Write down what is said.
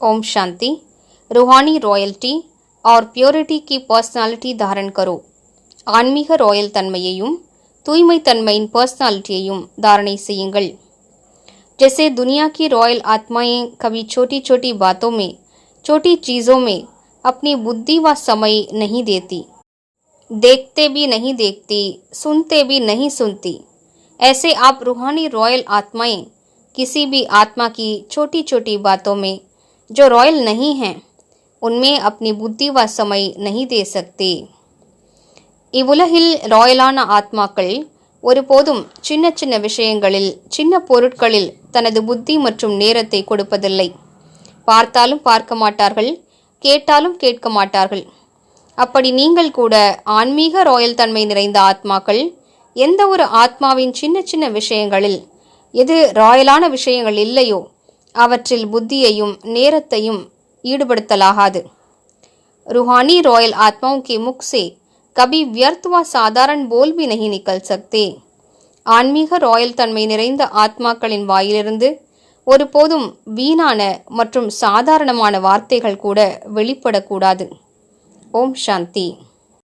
ओम शांति रूहानी रॉयल्टी और प्योरिटी की पर्सनालिटी धारण करो ஆன்மீக ராயல் தன்மையையும் தூய்மை தன்மையின் பர்சனாலிட்டியையும் தாரணை செய்யுங்கள் जैसे दुनिया की रॉयल आत्माएं कभी छोटी छोटी बातों में छोटी चीज़ों में अपनी बुद्धि व समय नहीं देती देखते भी नहीं देखती सुनते भी नहीं सुनती ऐसे आप रूहानी रॉयल आत्माएं किसी भी आत्मा की छोटी छोटी बातों में जो रॉयल नहीं हैं उनमें अपनी बुद्धि व समय नहीं दे सकते இவ்வுலகில் ராயலான ஆத்மாக்கள் ஒருபோதும் சின்ன சின்ன விஷயங்களில் சின்ன பொருட்களில் தனது புத்தி மற்றும் நேரத்தை கொடுப்பதில்லை பார்த்தாலும் பார்க்க மாட்டார்கள் கேட்டாலும் கேட்க மாட்டார்கள் அப்படி நீங்கள் கூட ஆன்மீக ராயல் தன்மை நிறைந்த ஆத்மாக்கள் எந்த ஒரு ஆத்மாவின் சின்ன சின்ன விஷயங்களில் எது ராயலான விஷயங்கள் இல்லையோ அவற்றில் புத்தியையும் நேரத்தையும் ஈடுபடுத்தலாகாது रूहानी रॉयल आत्माओं के मुख से कभी व्यर्थ व साधारण बोल भी नहीं निकल सकते ஆன்மீக ராயல் தன்மை நிறைந்த ஆத்மாக்களின் வாயிலிருந்து ஒருபோதும் வீணான மற்றும் சாதாரணமான வார்த்தைகள் கூட வெளிப்படக்கூடாது ஓம் சாந்தி